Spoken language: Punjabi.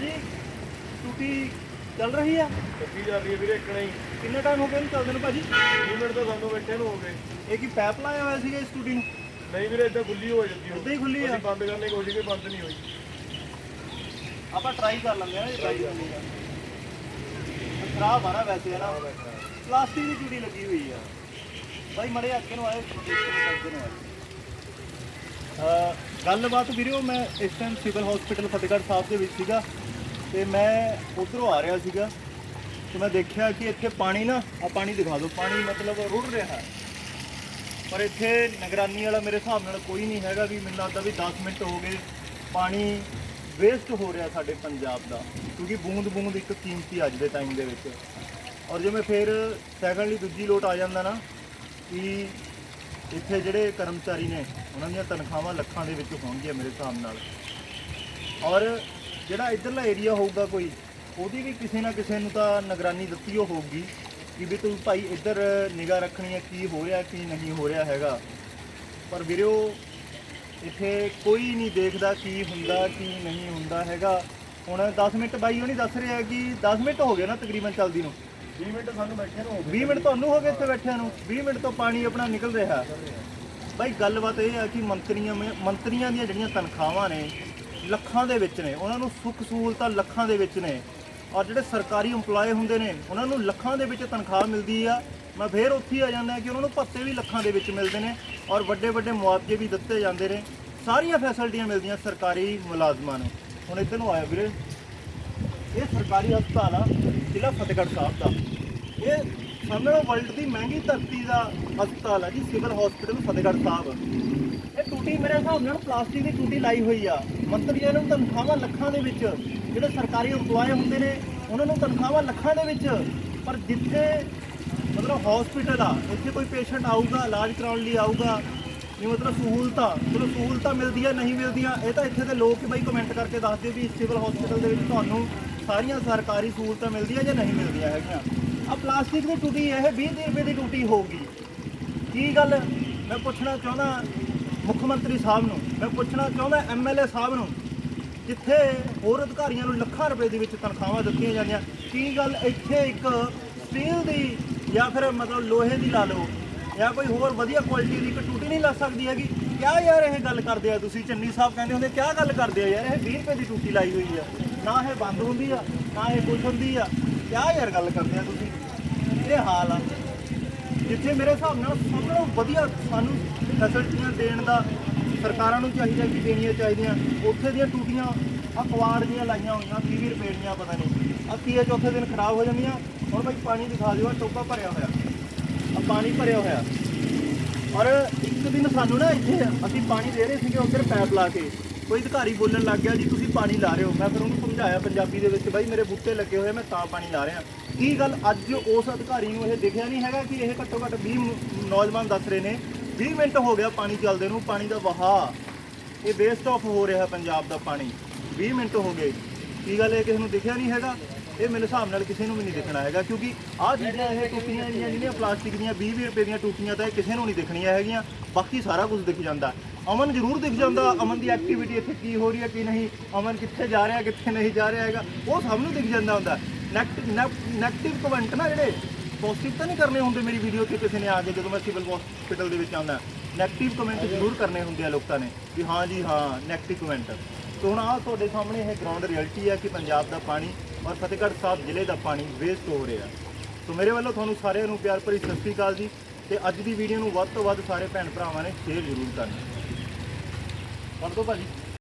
ਭਾਜੀ ਟੂਟੀ ਚੱਲ ਰਹੀ ਆ? ਕੱਟੀ ਜਾ ਰਹੀ ਹੈ ਵੀਰੇ ਇੱਕ ਨਹੀਂ। ਕਿੰਨਾ ਟਾਈਮ ਹੋ ਗਿਆ ਇਹਨੂੰ ਚੱਲਦੇ ਨੂੰ ਭਾਜੀ? 20 ਮਿੰਟ ਤਾਂ ਸਾਨੂੰ ਬੈਠੇ ਨੂੰ ਹੋ ਗਏ। ਇਹ ਕੀ ਪੈਪ ਲਾਇਆ ਹੋਇਆ ਸੀਗਾ ਇਸ ਟੂਟੀ ਨੂੰ? ਨਹੀਂ ਵੀਰੇ ਇਦਾਂ ਖੁੱਲੀ ਹੋ ਜਾਂਦੀ ਏਦਾਂ ਹੀ ਖੁੱਲੀ ਆ? ਅਸੀਂ ਬੰਦ ਕਰਨ ਦੀ ਕੋਸ਼ਿਸ਼ ਕੀਤੀ ਬੰਦ ਨਹੀਂ ਹੋਈ। ਆਪਾਂ ਟਰਾਈ ਕਰ ਲੈਂਦੇ ਆ ਨਾ ਟਰਾਈ ਕਰਨੀ ਆ ਖਰਾਬ ਆ ਨਾ ਵੈਸੇ ਹੈ ਨਾ ਪਲਾਸਟਿਕ ਦੀ ਟੂਟੀ ਲੱਗੀ ਹੋਈ ਆ। ਭਾਈ ਮੜੇ ਅੱਗੇ ਨੂੰ ਆਏ ਅੱਗੇ ਨੂੰ ਆਏ ਗੱਲਬਾਤ ਵੀਰੋ, ਮੈਂ ਇਸ time civil hospital Fatehgarh Sahib ਦੇ ਵਿੱਚ ਸੀਗਾ ਤੇ ਮੈਂ ਉਧਰੋਂ ਆ ਰਿਹਾ ਸੀਗਾ ਤੇ ਮੈਂ ਦੇਖਿਆ ਕਿ ਇੱਥੇ ਪਾਣੀ ਨਾ ਆ ਪਾਣੀ ਦਿਖਾ ਦਿਓ, ਪਾਣੀ ਮਤਲਬ ਰੁੜ ਰਿਹਾ ਹੈ। ਪਰ ਇੱਥੇ ਨਿਗਰਾਨੀ ਵਾਲਾ ਮੇਰੇ ਹਿਸਾਬ ਨਾਲ ਕੋਈ ਨਹੀਂ ਹੈਗਾ ਵੀ ਮੈਨੂੰ ਲੱਗਦਾ ਵੀ 10 ਮਿੰਟ ਹੋ ਗਏ ਪਾਣੀ ਵੇਸਟ ਹੋ ਰਿਹਾ ਸਾਡੇ ਪੰਜਾਬ ਦਾ, ਕਿਉਂਕਿ ਬੂੰਦ ਬੂੰਦ ਇੱਕ ਕੀਮਤੀ ਅੱਜ ਦੇ ਟਾਈਮ ਦੇ ਵਿੱਚ। ਔਰ ਜਿਵੇਂ ਫਿਰ ਸੈਕੰਡਲੀ ਦੂਜੀ ਲੋਟ ਆ ਜਾਂਦਾ ਨਾ, ਕਿ ਇੱਥੇ ਜਿਹੜੇ ਕਰਮਚਾਰੀ ਨੇ, ਉਹਨਾਂ ਦੀਆਂ ਤਨਖਾਹਾਂ ਲੱਖਾਂ ਦੇ ਵਿੱਚ ਹੋਣਗੀਆਂ ਮੇਰੇ ਹਿਸਾਬ ਨਾਲ। ਔਰ ਜਿਹੜਾ ਇਧਰਲਾ ਏਰੀਆ ਹੋਊਗਾ ਕੋਈ, ਉਹਦੀ ਵੀ ਕਿਸੇ ਨਾ ਕਿਸੇ ਨੂੰ ਤਾਂ ਨਿਗਰਾਨੀ ਦਿੱਤੀ ਉਹ ਹੋਊਗੀ ਕਿ ਵੀ ਤੂੰ ਭਾਈ ਇੱਧਰ ਨਿਗਾਹ ਰੱਖਣੀ ਹੈ, ਕੀ ਹੋ ਰਿਹਾ, ਕੀ ਨਹੀਂ ਹੋ ਰਿਹਾ ਹੈਗਾ। ਪਰ ਵੀਰੋ, ਇੱਥੇ ਕੋਈ ਨਹੀਂ ਦੇਖਦਾ ਕੀ ਹੁੰਦਾ, ਕੀ ਨਹੀਂ ਹੁੰਦਾ ਹੈਗਾ। ਹੁਣ 10 ਮਿੰਟ ਬਾਈ ਉਹ ਨਹੀਂ ਦੱਸ ਰਿਹਾ ਕਿ 10 ਮਿੰਟ ਹੋ ਗਏ ਨਾ ਤਕਰੀਬਨ ਚੱਲਦੀ ਨੂੰ। 20 ਮਿੰਟ ਸਾਨੂੰ ਬੈਠੇ ਨੂੰ ਹੋ 20 ਮਿੰਟ ਤੁਹਾਨੂੰ ਹੋ ਗਏ ਇੱਥੇ ਬੈਠਿਆਂ ਨੂੰ। 20 ਮਿੰਟ ਤੋਂ ਪਾਣੀ ਆਪਣਾ ਨਿਕਲ ਰਿਹਾ। ਭਾਈ ਗੱਲਬਾਤ ਇਹ ਆ ਕਿ ਮੰਤਰੀਆਂ ਮੰਤਰੀਆਂ ਦੀਆਂ ਜਿਹੜੀਆਂ ਤਨਖਾਹਾਂ ਨੇ, ਲੱਖਾਂ ਦੇ ਵਿੱਚ ਨੇ। ਉਹਨਾਂ ਨੂੰ ਸੁੱਖ ਸਹੂਲਤਾਂ ਲੱਖਾਂ ਦੇ ਵਿੱਚ ਨੇ। ਔਰ ਜਿਹੜੇ ਸਰਕਾਰੀ EMPLOYE ਹੁੰਦੇ ਨੇ, ਉਹਨਾਂ ਨੂੰ ਲੱਖਾਂ ਦੇ ਵਿੱਚ ਤਨਖਾਹ ਮਿਲਦੀ ਆ। ਮੈਂ ਫੇਰ ਉੱਥੇ ਹੀ ਆ ਜਾਂਦਾ ਕਿ ਉਹਨਾਂ ਨੂੰ ਭੱਤੇ ਵੀ ਲੱਖਾਂ ਦੇ ਵਿੱਚ ਮਿਲਦੇ ਨੇ ਔਰ ਵੱਡੇ ਵੱਡੇ ਮੁਆਵਜ਼ੇ ਵੀ ਦਿੱਤੇ ਜਾਂਦੇ ਨੇ। ਸਾਰੀਆਂ ਫੈਸਿਲਿਟੀਆਂ ਮਿਲਦੀਆਂ ਸਰਕਾਰੀ ਮੁਲਾਜ਼ਮਾਂ ਨੂੰ। ਹੁਣ ਇੱਧਰ ਨੂੰ ਆਇਆ ਵੀਰੇ। ਇਹ ਸਰਕਾਰੀ ਹਸਪਤਾਲ ਆ, ਜ਼ਿਲ੍ਹਾ ਫਤਿਹਗੜ੍ਹ ਸਾਹਿਬ ਦਾ। ਇਹ ਸਾਹਮਣੇ ਵਰਲਡ ਦੀ ਮਹਿੰਗੀ ਧਰਤੀ ਦਾ ਹਸਪਤਾਲ ਆ ਜੀ, ਸਿਵਲ ਹਸਪੀਟਲ ਫਤਿਹਗੜ੍ਹ ਸਾਹਿਬ। ਇਹ ਟੂਟੀ ਮੇਰੇ ਹਿਸਾਬ ਨਾਲ ਪਲਾਸਟਿਕ ਦੀ ਟੂਟੀ ਲਾਈ ਹੋਈ ਆ। ਮੰਤਰੀਆਂ ਨੂੰ ਤਨਖਾਹਾਂ ਲੱਖਾਂ ਦੇ ਵਿੱਚ, ਜਿਹੜੇ ਸਰਕਾਰੀ EMPLOYE ਹੁੰਦੇ ਨੇ, ਉਹਨਾਂ ਨੂੰ ਤਨਖਾਹਾਂ ਲੱਖਾਂ ਦੇ ਵਿੱਚ। ਪਰ ਜਿੱਥੇ ਮਤਲਬ ਹਸਪੀਟਲ ਆ ਇੱਥੇ ਕੋਈ ਪੇਸ਼ੈਂਟ ਆਊਗਾ, ਇਲਾਜ ਕਰਾਉਣ ਲਈ ਆਊਗਾ ਇਹ ਮਤਲਬ ਸਹੂਲਤਾਂ, ਚਲੋ ਸਹੂਲਤਾਂ ਮਿਲਦੀਆਂ, ਨਹੀਂ ਮਿਲਦੀਆਂ, ਇਹ ਤਾਂ ਇੱਥੇ ਦੇ ਲੋਕ ਹੀ ਬਾਈ ਕਮੈਂਟ ਕਰਕੇ ਦੱਸ ਦਿਓ ਵੀ ਸਿਵਲ ਹਸਪੀਟਲ ਦੇ ਵਿੱਚ ਤੁਹਾਨੂੰ ਸਾਰੀਆਂ ਸਰਕਾਰੀ ਸਹੂਲਤਾਂ ਮਿਲਦੀਆਂ ਜਾਂ ਨਹੀਂ ਮਿਲਦੀਆਂ ਹੈਗੀਆਂ। ਆ ਪਲਾਸਟਿਕ ਦੀ ਟੂਟੀ, ਇਹ 20 ਰੁਪਏ ਦੀ ਟੂਟੀ ਹੋਊਗੀ। ਕੀ ਗੱਲ? ਮੈਂ ਪੁੱਛਣਾ ਚਾਹੁੰਦਾ ਮੁੱਖ ਮੰਤਰੀ ਸਾਹਿਬ ਨੂੰ, ਮੈਂ ਪੁੱਛਣਾ ਚਾਹੁੰਦਾ ਐਮਐਲਏ ਸਾਹਿਬ ਨੂੰ, ਜਿੱਥੇ ਹੋਰ ਅਧਿਕਾਰੀਆਂ ਨੂੰ ਲੱਖਾਂ ਰੁਪਏ ਦੇ ਵਿੱਚ ਤਨਖਾਹਾਂ ਦਿੱਤੀਆਂ ਜਾਂਦੀਆਂ। ਕੀ ਗੱਲ ਇੱਥੇ ਇੱਕ ਸਟੀਲ ਦੀ ਜਾਂ ਫਿਰ ਮਤਲਬ ਲੋਹੇ ਦੀ ਲਾ ਲਓ, ਜਾਂ ਕੋਈ ਹੋਰ ਵਧੀਆ ਕੁਆਲਿਟੀ ਦੀ ਇੱਕ ਟੂਟੀ ਨਹੀਂ ਲੱਗ ਸਕਦੀ ਹੈਗੀ? ਕਿਆ ਯਾਰ ਇਹ ਗੱਲ ਕਰਦੇ ਆ ਤੁਸੀਂ? ਚੰਨੀ ਸਾਹਿਬ ਕਹਿੰਦੇ ਹੁੰਦੇ, ਕਿਆ ਗੱਲ ਕਰਦੇ ਆ ਯਾਰ? ਇਹ 20 ਰੁਪਏ ਦੀ ਟੂਟੀ ਲਾਈ ਹੋਈ ਆ। ਨਾ ਇਹ ਬੰਦ ਹੁੰਦੀ ਆ, ਨਾ ਇਹ ਕੁਛ ਹੁੰਦੀ ਆ। ਕਿਆ ਯਾਰ ਗੱਲ ਕਰਦੇ ਆ ਤੁਸੀਂ? ਇਹ ਹਾਲ ਆ। ਜਿੱਥੇ ਮੇਰੇ ਹਿਸਾਬ ਨਾਲ ਸਭ ਨਾਲੋਂ ਵਧੀਆ ਸਾਨੂੰ ਫੈਸਿਲਿਟੀਆਂ ਦੇਣ ਦਾ ਸਰਕਾਰਾਂ ਨੂੰ ਚਾਹੀਦਾ ਕਿ ਦੇਣੀਆਂ ਚਾਹੀਦੀਆਂ। ਉੱਥੇ ਦੀਆਂ ਟੂਟੀਆਂ ਆ ਦੀਆਂ ਲਾਈਆਂ ਹੋਈਆਂ 20 ਰੁਪਏ ਦੀਆਂ ਪਤਾ ਨਹੀਂ। ਆ ਤੀਏ ਚੌਥੇ ਦਿਨ ਖਰਾਬ ਹੋ ਜਾਂਦੀਆਂ। ਹੁਣ ਭਾਈ ਪਾਣੀ ਦਿਖਾ ਦਿਓ ਆ ਟੋਕਾ ਭਰਿਆ ਹੋਇਆ। ਆ ਪਾਣੀ ਭਰਿਆ ਹੋਇਆ। ਔਰ ਇੱਕ ਦਿਨ ਸਾਨੂੰ ਨਾ ਇੱਥੇ ਅਸੀਂ ਪਾਣੀ ਦੇ ਰਹੇ ਸੀਗੇ ਉੱਧਰ ਪੈਪ ਲਾ ਕੇ। ਕੋਈ ਅਧਿਕਾਰੀ ਬੋਲਣ ਲੱਗ ਗਿਆ ਜੀ, ਤੁਸੀਂ ਪਾਣੀ ਲਾ ਰਹੇ ਹੋ। ਮੈਂ ਫਿਰ ਉਹਨੂੰ ਸਮਝਾਇਆ ਪੰਜਾਬੀ ਦੇ ਵਿੱਚ, ਬਾਈ ਮੇਰੇ ਬੂਟੇ ਲੱਗੇ ਹੋਏ ਮੈਂ ਤਾਂ ਪਾਣੀ ਲਾ ਰਿਹਾ। ਕੀ ਗੱਲ ਅੱਜ ਉਸ ਅਧਿਕਾਰੀ ਨੂੰ ਇਹ ਦਿਖਿਆ ਨਹੀਂ ਹੈਗਾ ਕਿ ਇਹ ਘੱਟੋ ਘੱਟ 20 ਨੌਜਵਾਨ ਦੱਸ ਰਹੇ ਨੇ? 20 ਮਿੰਟ ਹੋ ਗਿਆ ਪਾਣੀ ਚੱਲਦੇ ਨੂੰ, ਪਾਣੀ ਦਾ ਵਹਾਅ। ਇਹ ਵੇਸਟ ਆਫ ਹੋ ਰਿਹਾ ਪੰਜਾਬ ਦਾ ਪਾਣੀ। 20 ਮਿੰਟ ਹੋ ਗਏ। ਕੀ ਗੱਲ ਇਹ ਕਿਸੇ ਨੂੰ ਦਿਖਿਆ ਨਹੀਂ ਹੈਗਾ? ਇਹ ਮੇਰੇ ਹਿਸਾਬ ਨਾਲ ਕਿਸੇ ਨੂੰ ਵੀ ਨਹੀਂ ਦਿਖਣਾ ਹੈਗਾ, ਕਿਉਂਕਿ ਆਹ ਚੀਜ਼ਾਂ ਇਹ ਟੂਟੀਆਂ ਜਿਹੜੀਆਂ ਜਿਹੜੀਆਂ ਪਲਾਸਟਿਕ ਦੀਆਂ 20 20 ਰੁਪਏ ਦੀਆਂ ਟੂਟੀਆਂ ਤਾਂ ਇਹ ਕਿਸੇ ਨੂੰ ਨਹੀਂ ਦਿਖਣੀਆਂ ਹੈਗੀਆਂ। ਬਾਕੀ ਸਾਰਾ ਕੁਝ ਦਿਖ ਜਾਂਦਾ। ਅਮਨ ਜ਼ਰੂਰ ਦਿਖ ਜਾਂਦਾ ਅਮਨ ਦੀ ਐਕਟੀਵਿਟੀ ਇੱਥੇ ਕੀ ਹੋ ਰਹੀ ਹੈ, ਕੀ ਨਹੀਂ। ਅਮਨ ਕਿੱਥੇ ਜਾ ਰਿਹਾ, ਕਿੱਥੇ ਨਹੀਂ ਜਾ ਰਿਹਾ ਹੈਗਾ। ਉਹ ਸਭ ਨੂੰ ਦਿਖ ਜਾਂਦਾ ਹੁੰਦਾ। ਨੈਗੇਟਿਵ ਕਮੈਂਟ ਨਾ ਜਿਹੜੇ ਪੋਜ਼ਿਟਿਵ ਤਾਂ ਨਹੀਂ ਕਰਨੇ ਹੁੰਦੇ ਮੇਰੀ ਵੀਡੀਓ ਤੇ ਕਿਸੇ ਨੇ ਆ ਕੇ ਜਦੋਂ ਮੈਂ ਸਿਵਲ ਹਸਪੀਟਲ ਦੇ ਵਿੱਚ ਆਉਂਦਾ ਨੈਗੇਟਿਵ ਕਮੈਂਟ ਜ਼ਰੂਰ ਕਰਨੇ ਹੁੰਦੇ ਆ ਲੋਕਾਂ ਨੇ ਵੀ ਹਾਂ ਜੀ, ਹਾਂ ਨੈਗੇਟਿਵ ਕਮੈਂਟ ਸੋ ਹੁਣ ਆਹ ਤੁਹਾਡੇ ਸਾਹਮਣੇ ਇਹ ਗਰਾਊਂਡ ਰਿਐਲਿਟੀ ਹੈ ਕਿ ਪੰਜਾਬ ਦਾ ਪਾਣੀ ਔਰ ਫਤਿਹਗੜ੍ਹ ਸਾਹਿਬ ਜ਼ਿਲ੍ਹੇ ਦਾ ਪਾਣੀ ਵੇਸਟ ਹੋ ਰਿਹਾ। ਸੋ ਮੇਰੇ ਵੱਲੋਂ ਤੁਹਾਨੂੰ ਸਾਰਿਆਂ ਨੂੰ ਪਿਆਰ ਭਰੀ ਸਤਿ ਸ੍ਰੀ ਅਕਾਲ ਜੀ ਤੇ ਅੱਜ ਦੀ ਵੀਡੀਓ ਨੂੰ ਵੱਧ ਤੋਂ ਵੱਧ ਸਾਰੇ ਭੈਣ ਭਰਾਵਾਂ ਨੇ ਸ਼ੇਅਰ ਜ਼ਰੂਰ ਕਰਨਾ। ਕਰ ਦਿਓ ਭਾਜੀ।